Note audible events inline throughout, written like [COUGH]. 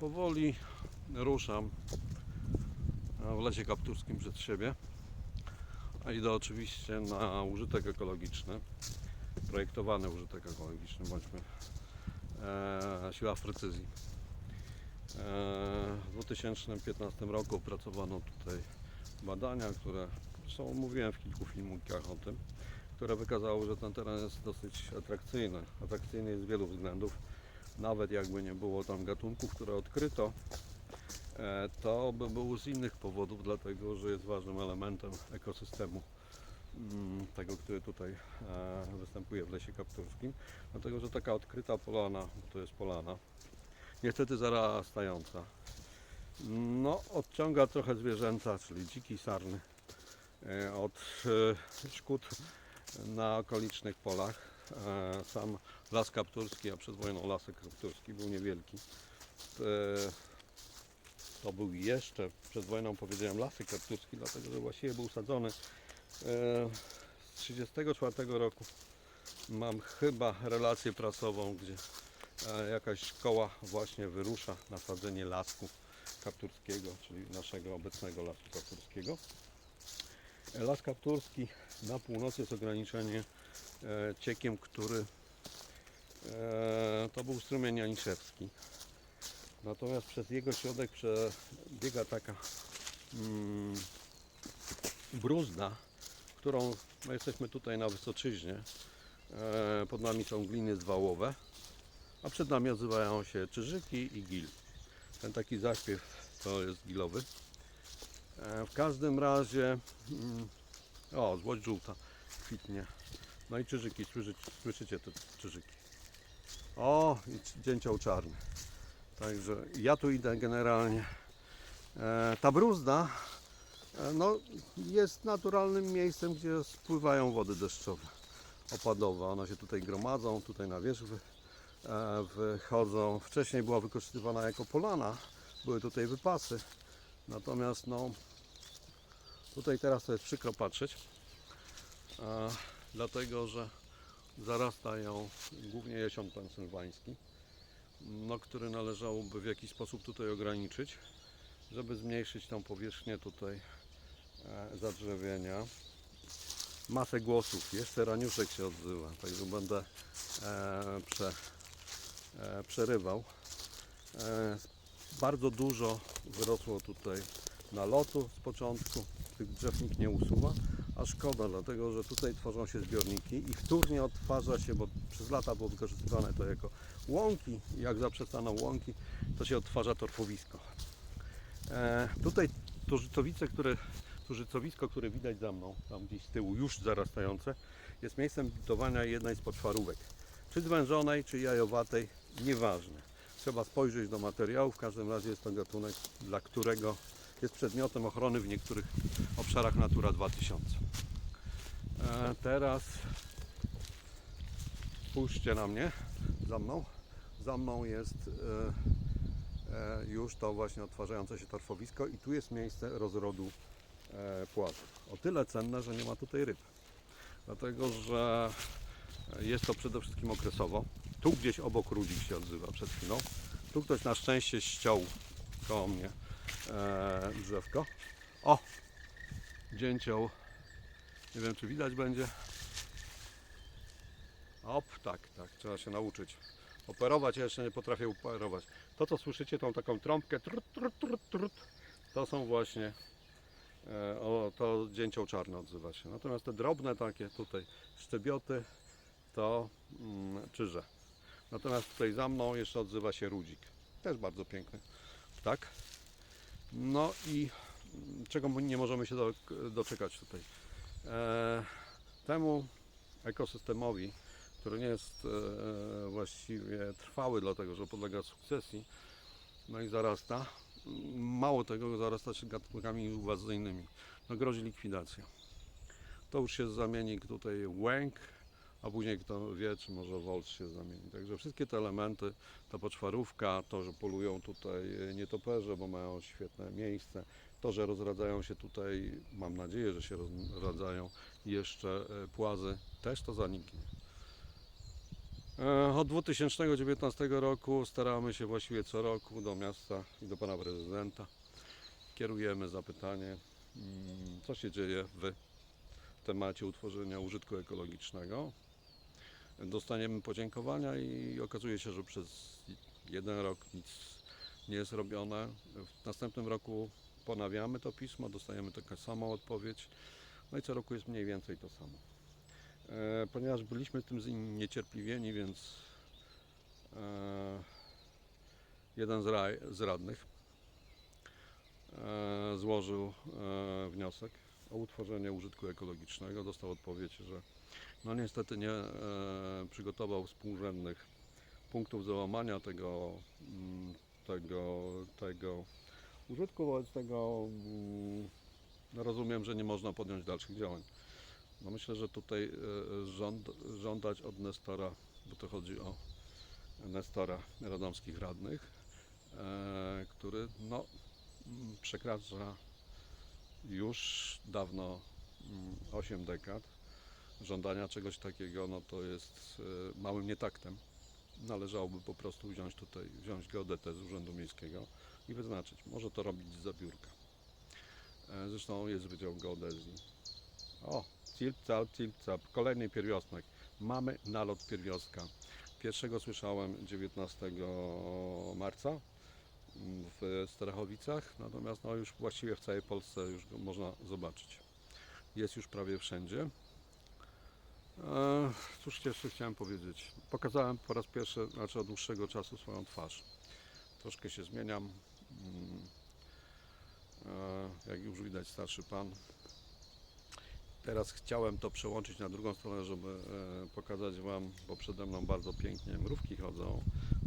Powoli ruszam w lesie kapturskim przed siebie. A idę oczywiście na użytek ekologiczny, projektowany użytek ekologiczny, bądźmy e, siła w precyzji. E, w 2015 roku opracowano tutaj badania, które zresztą mówiłem w kilku filmikach o tym, które wykazały, że ten teren jest dosyć atrakcyjny. Atrakcyjny jest z wielu względów. Nawet jakby nie było tam gatunków, które odkryto, e, to by było z innych powodów, dlatego że jest ważnym elementem ekosystemu mm, tego, który tutaj e, występuje w lesie kapturskim. Dlatego, że taka odkryta polana, to jest polana, niestety zarastająca, no odciąga trochę zwierzęta, czyli dziki sarny e, od szkód na okolicznych polach. E, Sam las kapturski, a przed wojną lasek kapturski był niewielki. E, To był jeszcze, przed wojną powiedziałem lasek kapturski, dlatego że właściwie był sadzony e, z 1934 roku. Mam chyba relację prasową, gdzie jakaś szkoła właśnie wyrusza na sadzenie lasku kapturskiego, czyli naszego obecnego lasu kapturskiego. Las kapturski na północy jest ograniczenie ciekiem, który e, to był strumień Janiszewski. Natomiast przez jego środek przebiega taka mm, bruzda, którą no jesteśmy tutaj na Wysoczyźnie. E, pod nami są gliny zwałowe, a przed nami odzywają się czyżyki i gil. Ten taki zaśpiew to jest gilowy. E, w każdym razie mm, o, złość żółta kwitnie. No i czyżyki, słyszycie, słyszycie te czyżyki. O, i dzięcioł czarny. Także ja tu idę generalnie. E, ta bruzda e, no, jest naturalnym miejscem, gdzie spływają wody deszczowe, opadowe. One się tutaj gromadzą, tutaj na wierzch wy, e, wychodzą. Wcześniej była wykorzystywana jako polana, były tutaj wypasy. Natomiast no, tutaj teraz to jest przykro patrzeć, e, dlatego że zarasta ją głównie jesion pensylwański, no, który należałoby w jakiś sposób tutaj ograniczyć, żeby zmniejszyć tą powierzchnię tutaj e, zadrzewienia. Masę głosów, jeszcze raniuszek się odzywa, także będę e, prze, e, przerywał. Bardzo dużo wyrosło tutaj nalotu z początku, tych drzew nikt nie usuwa, a szkoda, dlatego że tutaj tworzą się zbiorniki i wtórnie odtwarza się, bo przez lata było wykorzystywane to jako łąki, jak zaprzestano łąki, to się odtwarza torfowisko. E, tutaj to życowice, które, to życowisko, które widać za mną, tam gdzieś z tyłu, już zarastające, jest miejscem budowania jednej z poczwarówek. Czy zwężonej, czy jajowatej, nieważne. Trzeba spojrzeć do materiału, w każdym razie jest to gatunek, dla którego jest przedmiotem ochrony w niektórych obszarach Natura 2000. E, teraz spójrzcie na mnie, za mną. Za mną jest e, e, już to właśnie odtwarzające się torfowisko i tu jest miejsce rozrodu e, płazów. O tyle cenne, że nie ma tutaj ryb. Dlatego, że jest to przede wszystkim okresowo. Tu gdzieś obok Rudzik się odzywa przed chwilą. Tu ktoś na szczęście ściął koło mnie e, drzewko. O! Dzięcioł. Nie wiem, czy widać będzie. Op, tak, tak, trzeba się nauczyć. Operować, ja jeszcze nie potrafię operować. To, co słyszycie, tą taką trąbkę, trut, trut, trut, trut, to są właśnie, e, o, to dzięcioł czarny odzywa się. Natomiast te drobne takie tutaj szczebioty, to mm, czyże. Natomiast tutaj za mną jeszcze odzywa się rudzik. Też bardzo piękny ptak. No i czego nie możemy się do, doczekać tutaj. E, temu ekosystemowi, który nie jest e, właściwie trwały, dlatego że podlega sukcesji, no i zarasta. Mało tego, zarasta się gatunkami inwazyjnymi. No grozi likwidacja. To już się zamieni tutaj łęk, a później kto wie, czy może wolc się zamieni. Także wszystkie te elementy, ta poczwarówka, to, że polują tutaj nietoperze, bo mają świetne miejsce, to, że rozradzają się tutaj, mam nadzieję, że się rozradzają jeszcze e, płazy, też to zaniknie. Od 2019 roku staramy się właściwie co roku do miasta i do pana prezydenta. Kierujemy zapytanie, mm, co się dzieje w temacie utworzenia użytku ekologicznego. Dostaniemy podziękowania i okazuje się, że przez jeden rok nic nie jest robione. W następnym roku ponawiamy to pismo, dostajemy taką samą odpowiedź. No i co roku jest mniej więcej to samo. E, ponieważ byliśmy tym niecierpliwieni, więc e, jeden z, raj, z radnych e, złożył e, wniosek o utworzenie użytku ekologicznego. Dostał odpowiedź, że no niestety nie e, przygotował współrzędnych punktów załamania tego, mm, tego, tego użytku, wobec tego mm, no rozumiem, że nie można podjąć dalszych działań. No myślę, że tutaj e, żąd, żądać od Nestora, bo to chodzi o Nestora radomskich radnych, e, który no, mm, przekracza już dawno mm, 8 dekad. Żądania czegoś takiego no to jest e, małym nietaktem. Należałoby po prostu wziąć tutaj, wziąć geodetę z Urzędu Miejskiego i wyznaczyć. Może to robić z zabiórka. E, Zresztą jest Wydział Geodezji. O, Cilp, Calp, Cilp, Cap. Kolejny pierwiosnek. Mamy nalot pierwiostka. Pierwszego słyszałem 19 marca w Strachowicach, natomiast no już właściwie w całej Polsce już go można zobaczyć. Jest już prawie wszędzie. E, Cóż jeszcze chciałem powiedzieć? Pokazałem po raz pierwszy, znaczy od dłuższego czasu swoją twarz. Troszkę się zmieniam. Mm, e, Jak już widać, starszy pan. Teraz chciałem to przełączyć na drugą stronę, żeby e, pokazać Wam, bo przede mną bardzo pięknie mrówki chodzą,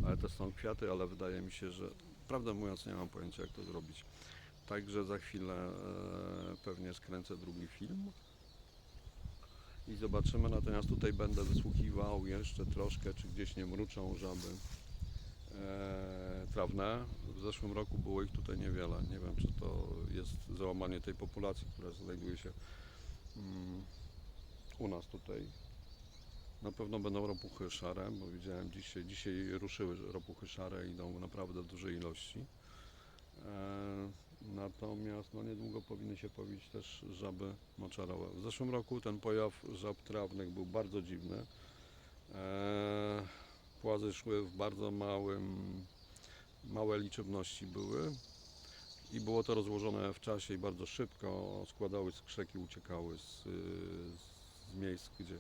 ale to są kwiaty, ale wydaje mi się, że prawdę mówiąc nie mam pojęcia jak to zrobić. Także za chwilę e, pewnie skręcę drugi film i zobaczymy. Natomiast tutaj będę wysłuchiwał jeszcze troszkę, czy gdzieś nie mruczą żaby trawne. W zeszłym roku było ich tutaj niewiele. Nie wiem, czy to jest załamanie tej populacji, która znajduje się mm, u nas tutaj. Na pewno będą ropuchy szare, bo widziałem dzisiaj, dzisiaj ruszyły ropuchy szare, idą naprawdę w dużej ilości. E, natomiast no, niedługo powinny się pojawić też żaby moczarowe. W zeszłym roku ten pojaw żab trawnych był bardzo dziwny. E, płazy szły w bardzo małym, małe liczebności były i było to rozłożone w czasie i bardzo szybko składały skrzeki, uciekały z, z miejsc, gdzie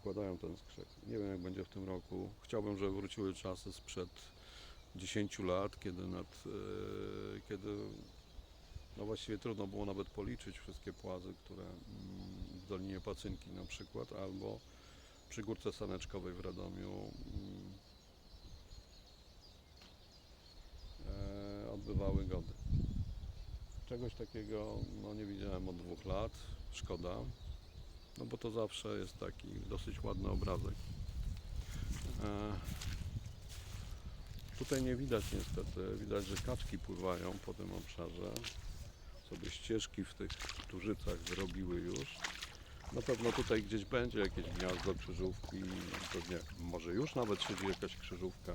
składają ten skrzek. Nie wiem jak będzie w tym roku. Chciałbym, żeby wróciły czasy sprzed 10 lat, kiedy nad, y, kiedy no właściwie trudno było nawet policzyć wszystkie płazy, które mm, w Dolinie Pacynki na przykład, albo przy Górce Saneczkowej w Radomiu mm, e, odbywały gody. Czegoś takiego no, nie widziałem od dwóch lat. Szkoda. No bo to zawsze jest taki dosyć ładny obrazek. E, tutaj nie widać niestety. Widać, że kaczki pływają po tym obszarze. Sobie ścieżki w tych tużycach zrobiły już. Na pewno tutaj gdzieś będzie jakieś gniazdo krzyżówki. Pewnie może już nawet siedzi jakaś krzyżówka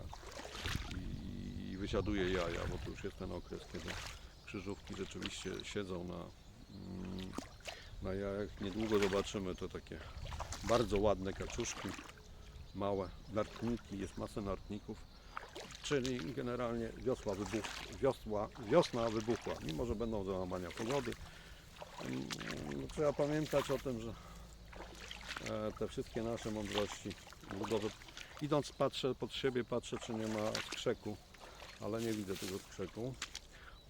i wysiaduje jaja, bo to już jest ten okres, kiedy krzyżówki rzeczywiście siedzą na, mm, na jajach. Niedługo zobaczymy to takie bardzo ładne kaczuszki, małe nartniki, jest masa nartników, czyli generalnie wiosła, wybuch, wiosła, wiosna wybuchła, mimo że będą załamania pogody. Mm, Trzeba pamiętać o tym, że e, te wszystkie nasze mądrości ludowe, idąc patrzę pod siebie, patrzę czy nie ma skrzeku, ale nie widzę tego skrzeku.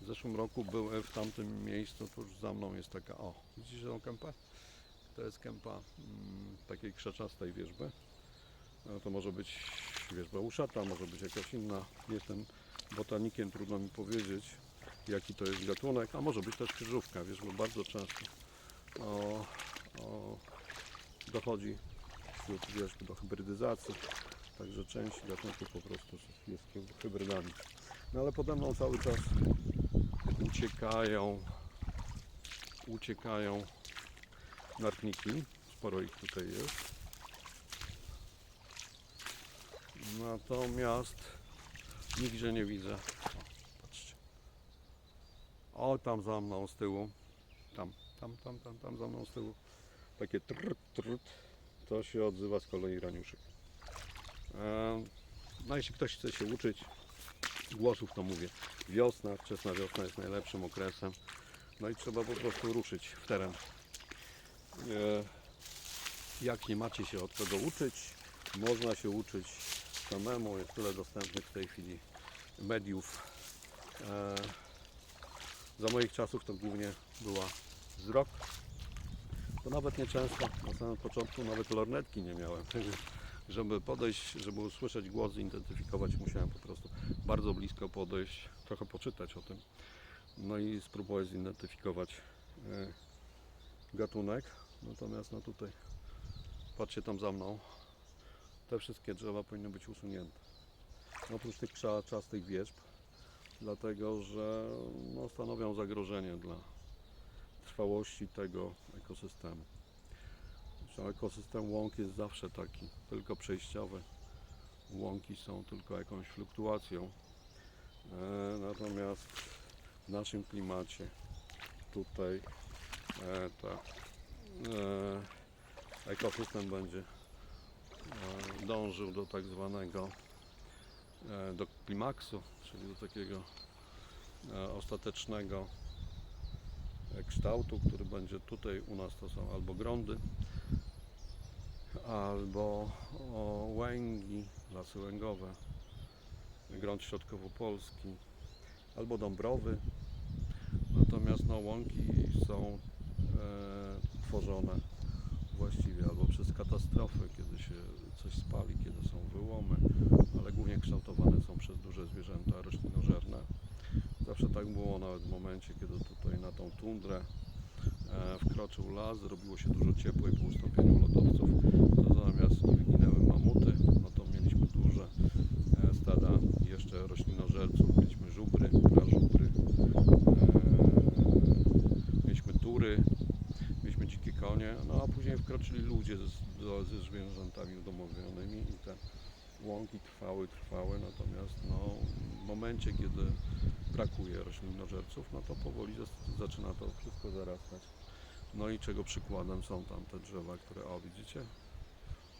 W zeszłym roku były w tamtym miejscu, tuż za mną jest taka, o, widzisz tą kępę? To jest kępa mm, takiej krzaczastej wierzby. No, to może być wierzba uszata, może być jakaś inna. Jestem botanikiem, trudno mi powiedzieć, jaki to jest gatunek, a może być też krzyżówka, wiesz, bo bardzo często o, o, dochodzi wśród do hybrydyzacji, także część gatunków po prostu jest hybrydami. No ale pode mną cały czas uciekają uciekają nartniki sporo ich tutaj jest Natomiast nigdzie nie widzę. O, tam za mną z tyłu. Tam, tam, tam, tam, tam za mną z tyłu. Takie trut, trut. To się odzywa z kolei raniuszek. E, No jeśli ktoś chce się uczyć głosów, to mówię. Wiosna, wczesna wiosna jest najlepszym okresem. No i trzeba po prostu ruszyć w teren. E, Jak nie macie się od kogo uczyć, można się uczyć samemu. Jest tyle dostępnych w tej chwili mediów. Za moich czasów to głównie była wzrok. To nawet nieczęsto, na samym początku nawet lornetki nie miałem. [LAUGHS] Żeby podejść, żeby usłyszeć głos, zidentyfikować, musiałem po prostu bardzo blisko podejść, trochę poczytać o tym. No i spróbować zidentyfikować e, gatunek. Natomiast no tutaj, patrzcie tam za mną, te wszystkie drzewa powinny być usunięte. Oprócz tych krzaczastych wierzb, dlatego że no, stanowią zagrożenie dla trwałości tego ekosystemu. Zresztą ekosystem łąk jest zawsze taki, tylko przejściowy. Łąki są tylko jakąś fluktuacją. E, natomiast w naszym klimacie tutaj e, ta, e, ekosystem będzie e, dążył do tak zwanego do klimaksu, czyli do takiego e, ostatecznego e, kształtu, który będzie tutaj u nas to są albo grądy, albo łęgi, lasy łęgowe, grąd środkowo-polski, albo dąbrowy. Natomiast no, łąki są e, tworzone właściwie albo przez katastrofy, kiedy się coś spali, kiedy są wyłomy, ale głównie kształtowane są przez duże zwierzęta roślinożerne. Zawsze tak było nawet w momencie, kiedy tutaj na tą tundrę e, wkroczył las, zrobiło się dużo ciepło i po ustąpieniu lodowców, to zamiast wyginęły mamuty, no to mieliśmy duże e, stada jeszcze roślinożerców, mieliśmy żubry, prażubry, e, mieliśmy tury, mieliśmy dzikie konie, no a później wkroczyli ludzie ze zwierzętami udomowionymi i te łąki trwały, trwały, natomiast no, w momencie, kiedy brakuje roślinożerców, no to powoli zaczyna to wszystko zarastać. No i czego przykładem są tam te drzewa, które, o widzicie,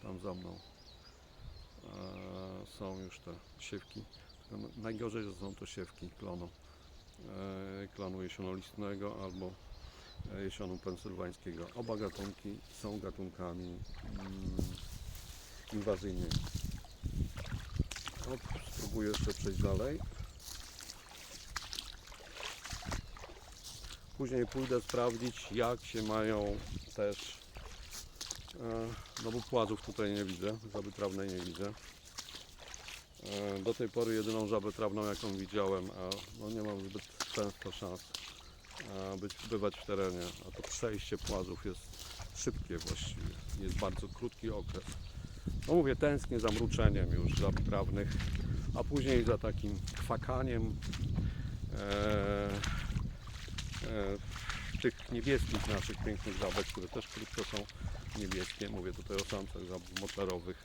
tam za mną e, są już te siewki. Tylko n- najgorzej, są to siewki klonu. E, klonu jesionolistnego albo e, jesionu pensylwańskiego. Oba gatunki są gatunkami mm, inwazyjnymi. O, spróbuję jeszcze przejść dalej. Później pójdę sprawdzić, jak się mają też. e, No bo płazów tutaj nie widzę, żaby trawnej nie widzę. E, Do tej pory jedyną żabę trawną, jaką widziałem, a no nie mam zbyt często szans e, być, bywać w terenie, a to przejście płazów jest szybkie właściwie. Jest bardzo krótki okres. No mówię, tęsknię za mruczeniem już żab trawnych, a później za takim kwakaniem e, e, tych niebieskich naszych pięknych żabek, które też krótko są niebieskie. Mówię tutaj o samcach żab moczarowych,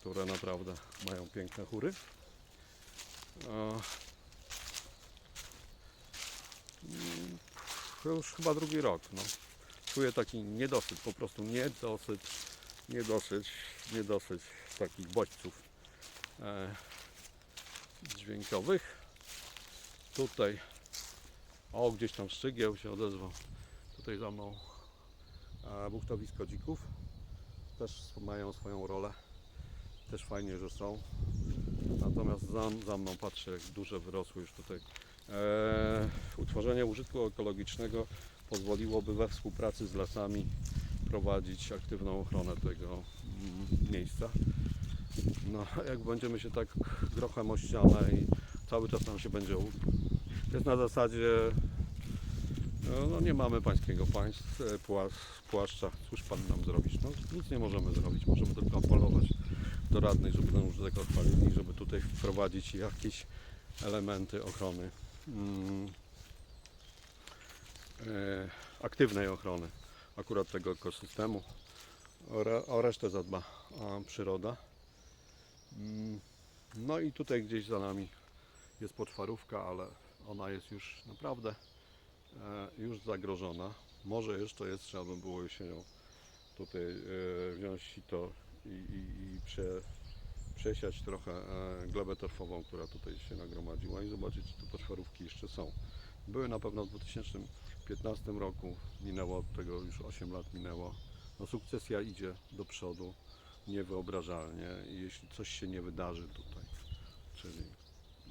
które naprawdę mają piękne chóry. E, mm, już chyba drugi rok. No. Czuję taki niedosyt, po prostu niedosyt, niedosyt, niedosyt takich bodźców e, dźwiękowych. Tutaj, o gdzieś tam szczygieł się odezwał. Tutaj za mną e, buchtowisko dzików. Też mają swoją rolę. Też fajnie, że są. Natomiast za, za mną patrzę, jak duże wyrosły już tutaj. E, utworzenie użytku ekologicznego pozwoliłoby we współpracy z lasami prowadzić aktywną ochronę tego mm, miejsca. No, jak będziemy się tak grochem o ścianę i cały czas nam się będzie. jest na zasadzie. No, no nie mamy pańskiego państw, e, płas, płaszcza. Cóż pan nam zrobić? No, nic nie możemy zrobić. Możemy tylko apelować do radnych, żeby ten użytek odpalili, żeby tutaj wprowadzić jakieś elementy ochrony. Mm, e, aktywnej ochrony akurat tego ekosystemu. O, re, o resztę zadba przyroda. Mm, No i tutaj gdzieś za nami jest poczwarówka, ale ona jest już naprawdę e, już zagrożona. Może jeszcze jest, trzeba by było jesienią tutaj e, wziąć sito i, i, i prze, przesiać trochę e, glebę torfową, która tutaj się nagromadziła i zobaczyć, czy te poczwarówki jeszcze są. Były na pewno w 2015 roku, minęło od tego już 8 lat minęło. No, sukcesja idzie do przodu niewyobrażalnie i jeśli coś się nie wydarzy tutaj, czyli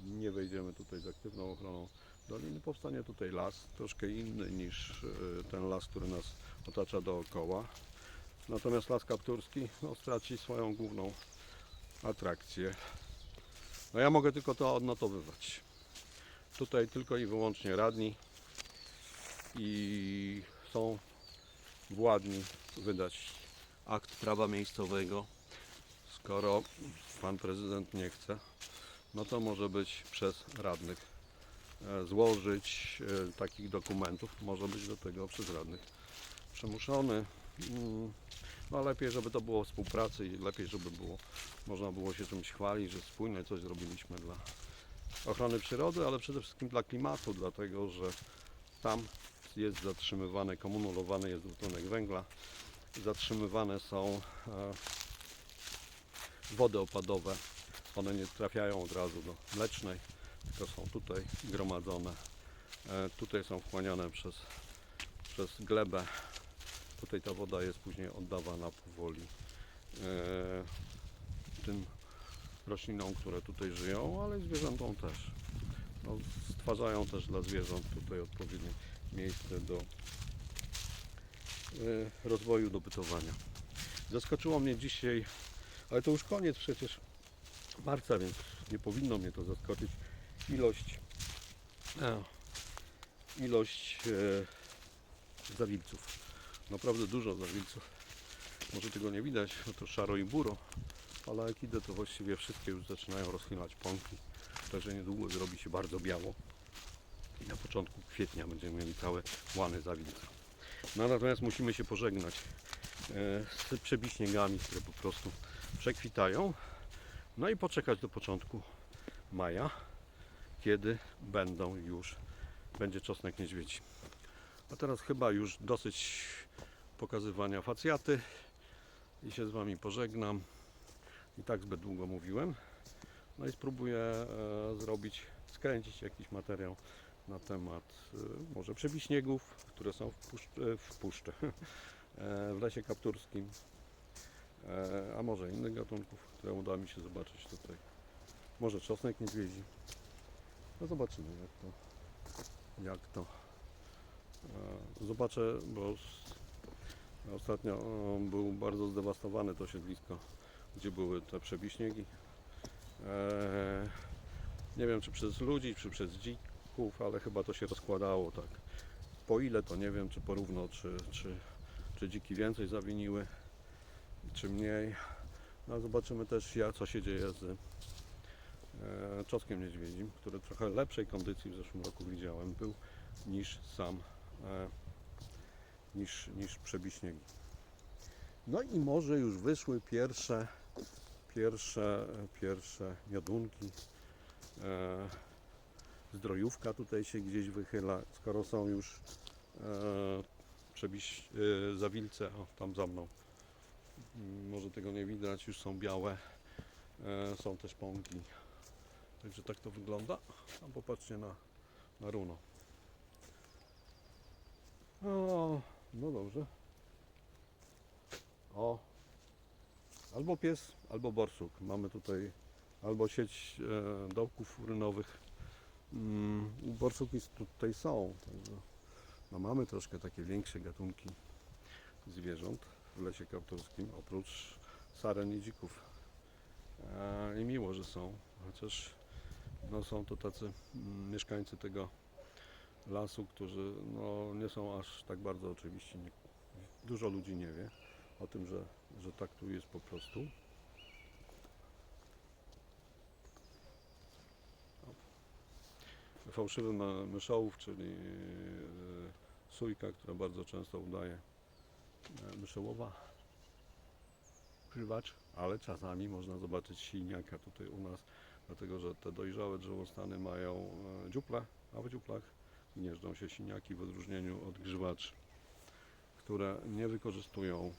nie wejdziemy tutaj z aktywną ochroną doliny, powstanie tutaj las, troszkę inny niż e, ten las, który nas otacza dookoła. Natomiast las kapturski no, straci swoją główną atrakcję. No ja mogę tylko to odnotowywać. Tutaj tylko i wyłącznie radni i są władni wydać akt prawa miejscowego. Skoro pan prezydent nie chce, no to może być przez radnych e, złożyć e, takich dokumentów. Może być do tego przez radnych przymuszony. Mm, No lepiej, żeby to było współpracy i lepiej, żeby było, można było się czymś chwalić, że spójnie coś zrobiliśmy dla ochrony przyrody, ale przede wszystkim dla klimatu, dlatego że tam jest zatrzymywany, komunulowany jest dwutlenek węgla, zatrzymywane są e, wody opadowe. One nie trafiają od razu do mlecznej, tylko są tutaj gromadzone. E, Tutaj są wchłaniane przez, przez glebę. Tutaj ta woda jest później oddawana powoli e, tym roślinom, które tutaj żyją, ale i zwierzętom też. No, stwarzają też dla zwierząt tutaj odpowiednie miejsce do e, rozwoju, do bytowania. Zaskoczyło mnie dzisiaj, ale to już koniec przecież marca, więc nie powinno mnie to zaskoczyć, ilość e, ilość e, zawilców. Naprawdę dużo zawilców. Może tego nie widać, bo to szaro i buro, ale jak idę, to właściwie wszystkie już zaczynają rozchylać pąki. Także niedługo zrobi się bardzo biało. I na początku kwietnia będziemy mieli całe łany zawilca. No natomiast musimy się pożegnać e, z przebiśniegami, które po prostu przekwitają. No i poczekać do początku maja, kiedy będą już, będzie czosnek niedźwiedzi. A teraz chyba już dosyć pokazywania facjaty i się z Wami pożegnam. I tak zbyt długo mówiłem. No i spróbuję e, zrobić, skręcić jakiś materiał na temat e, może przebiśniegów, które są w, puszcz, e, w puszczy, [LAUGHS] e, w lesie kapturskim, e, a może innych gatunków, które uda mi się zobaczyć tutaj. Może czosnek niedźwiedzi. No zobaczymy jak to, jak to zobaczę, bo ostatnio był bardzo zdewastowane to siedlisko, gdzie były te przebiśniegi. Nie wiem czy przez ludzi, czy przez ale chyba to się rozkładało tak. Po ile to nie wiem, czy porówno, czy, czy, czy dziki więcej zawiniły, czy mniej. No, zobaczymy też ja, co się dzieje z e, czosnkiem niedźwiedzim, który trochę lepszej kondycji w zeszłym roku widziałem był niż sam e, niż, niż przebiśniegi. No i może już wyszły pierwsze pierwsze, pierwsze miodunki. E, zdrojówka tutaj się gdzieś wychyla, skoro są już e, przebiś, e, zawilce, o tam za mną. Mm, Może tego nie widać, już są białe. E, są też pąki. Także tak to wygląda. A popatrzcie na, na runo. O, no dobrze. O, albo pies, albo borsuk. Mamy tutaj albo sieć e, dołków urynowych. Mm, borsuki tutaj są. No mamy troszkę takie większe gatunki zwierząt w lesie kapturskim, oprócz saren i dzików. I miło, że są, chociaż no, są to tacy mm, mieszkańcy tego lasu, którzy no, nie są aż tak bardzo oczywiście. Dużo ludzi nie wie o tym, że, że tak tu jest po prostu. Fałszywy ma- myszołów, czyli e, sójka, która bardzo często udaje e, myszołowa, krywacz, ale czasami można zobaczyć silniaka tutaj u nas dlatego że te dojrzałe drzewostany mają e, dziuple, a w dziuplach gnieżdżą się siniaki w odróżnieniu od grzywaczy, które nie wykorzystują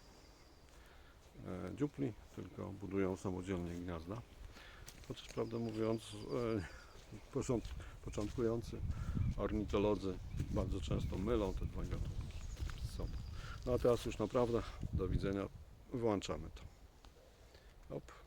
dziupli, tylko budują samodzielnie gniazda. Chociaż prawdę mówiąc, [LAUGHS] począt- początkujący ornitolodzy bardzo często mylą te dwa gatunki z sobą. No a teraz już naprawdę do widzenia, wyłączamy to. Hop.